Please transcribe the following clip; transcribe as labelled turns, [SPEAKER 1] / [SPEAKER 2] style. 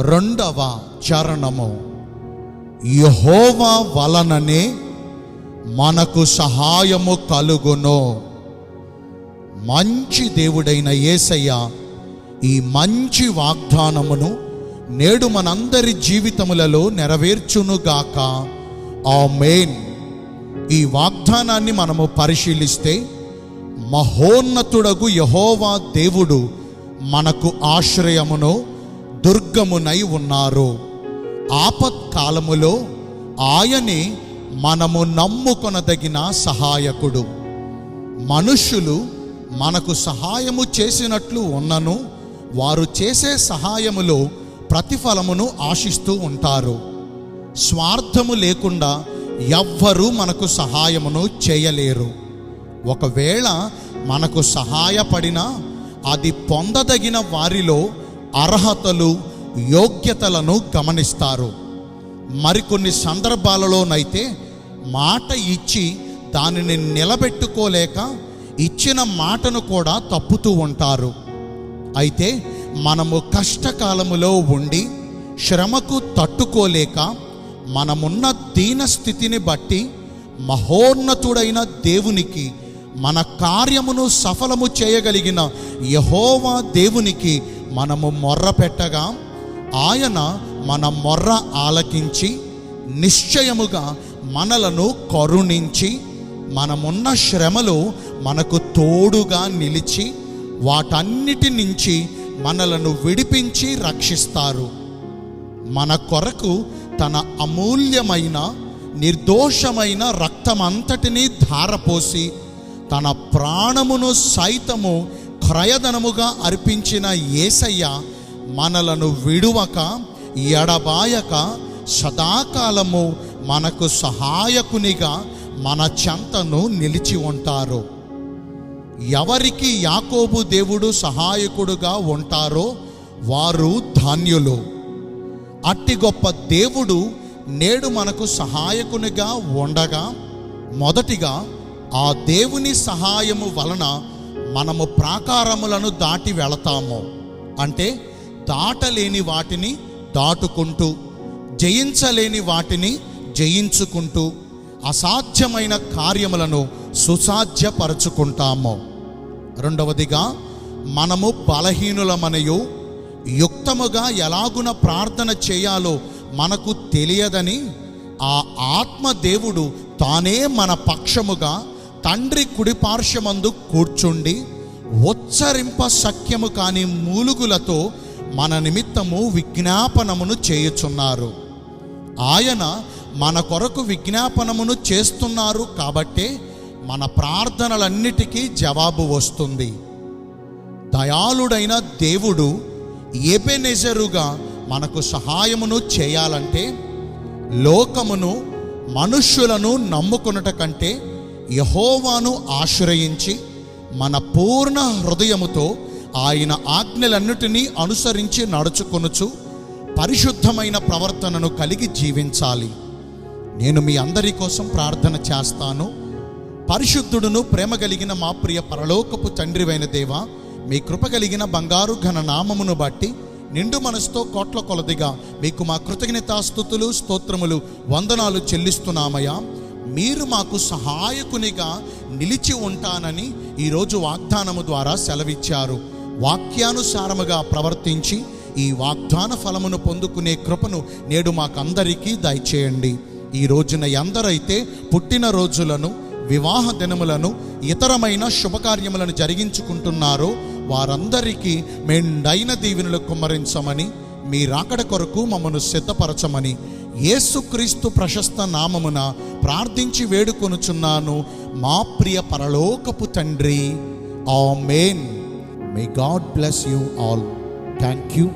[SPEAKER 1] రెండవ చరణము. యహోవా వలననే మనకు సహాయము కలుగును. మంచి దేవుడైన యేసయ్య ఈ మంచి వాగ్దానమును నేడు మనందరి జీవితములలో నెరవేర్చునుగాక ఆమేన్. ఈ వాగ్దానాన్ని మనము పరిశీలిస్తే మహోన్నతుడగు యహోవా దేవుడు మనకు ఆశ్రయమును దుర్గమునై ఉన్నారు. ఆపత్కాలములో ఆయనే మనము నమ్ముకొనదగిన సహాయకుడు. మనుష్యులు మనకు సహాయము చేసినట్లు ఉన్నను వారు చేసే సహాయములో ప్రతిఫలమును ఆశిస్తూ ఉంటారు. స్వార్థము లేకుండా ఎవ్వరూ మనకు సహాయమును చేయలేరు. ఒకవేళ మనకు సహాయపడినా అది పొందదగిన వారిలో అర్హతలు యోగ్యతలను గమనిస్తారు. మరికొన్ని సందర్భాలలోనైతే మాట ఇచ్చి దానిని నిలబెట్టుకోలేక ఇచ్చిన మాటను కూడా తప్పుతూ ఉంటారు. అయితే మనము కష్టకాలములో ఉండి శ్రమకు తట్టుకోలేక మనమున్న దీన స్థితిని బట్టి మహోన్నతుడైన దేవునికి మన కార్యమును సఫలము చేయగలిగిన యహోవా దేవునికి మనము మొర్ర పెట్టగా ఆయన మన మొర్ర ఆలకించి నిశ్చయముగా మనలను కరుణించి మనమున్న శ్రమలో మనకు తోడుగా నిలిచి వాటన్నిటి నుంచి మనలను విడిపించి రక్షిస్తారు. మన కొరకు తన అమూల్యమైన నిర్దోషమైన రక్తమంతటినీ ధారపోసి తన ప్రాణమును సైతము క్రయధనముగా అర్పించిన యేసయ్య మనలను విడువక ఎడబాయక సదాకాలము మనకు సహాయకునిగా మన చెంతను నిలిచి ఉంటారు. ఎవరికి యాకోబు దేవుడు సహాయకుడుగా ఉంటారో వారు ధాన్యులు. అట్టి గొప్ప దేవుడు నేడు మనకు సహాయకునిగా ఉండగా మొదటిగా ఆ దేవుని సహాయము వలన మనము ప్రాకారములను దాటి వెళతాము. అంటే దాటలేని వాటిని దాటుకుంటూ జయించలేని వాటిని జయించుకుంటూ అసాధ్యమైన కార్యములను సుసాధ్యపరచుకుంటాము. రెండవదిగా మనము బలహీనులమనయు యుక్తముగా ఎలాగున ప్రార్థన చేయాలో మనకు తెలియదని ఆ ఆత్మ దేవుడు తానే మన పక్షముగా తండ్రి కుడిపార్శ్వమందు కూర్చుండి ఉచ్చరింప సఖ్యము కాని మూలుగులతో మన నిమిత్తము విజ్ఞాపనమును చేయుచున్నారు. ఆయన మన కొరకు విజ్ఞాపనమును చేస్తున్నారు కాబట్టే మన ప్రార్థనలన్నిటికీ జవాబు వస్తుంది. దయాళుడైన దేవుడు ఎబెనెజరుగా మనకు సహాయమును చేయాలంటే లోకమును మనుష్యులను నమ్ముకొనుట కంటే యహోవాను ఆశ్రయించి మన పూర్ణ హృదయముతో ఆయన ఆజ్ఞలన్నిటినీ అనుసరించి నడుచుకొనుచు పరిశుద్ధమైన ప్రవర్తనను కలిగి జీవించాలి. నేను మీ అందరి కోసం ప్రార్థన చేస్తాను. పరిశుద్ధుడును ప్రేమ కలిగిన మా ప్రియ పరలోకపు తండ్రివైన దేవ మీ కృప కలిగిన బంగారు ఘన నామమును బట్టి నిండు మనసుతో కోట్ల కొలదిగా మీకు మా కృతజ్ఞతాస్థుతులు స్తోత్రములు వందనాలు చెల్లిస్తున్నామయ్యా. మీరు మాకు సహాయకునిగా నిలిచి ఉంటానని ఈరోజు వాగ్దానము ద్వారా సెలవిచ్చారు. వాక్యానుసారముగా ప్రవర్తించి ఈ వాగ్దాన ఫలమును పొందుకునే కృపను నేడు మాకందరికీ దయచేయండి. ఈ రోజున ఎందరైతే పుట్టిన రోజులను వివాహ దినములను ఇతరమైన శుభకార్యములను జరిగించుకుంటున్నారో వారందరికీ మెండైన దీవెనలు కుమ్మరించమని మీ రాకడ కొరకు మమ్మను సిద్ధపరచమని యేసుక్రీస్తు ప్రశస్త నామమున ప్రార్థించి వేడుకొనుచున్నాను మా ప్రియ పరలోకపు తండ్రి. Amen may God bless you all thank you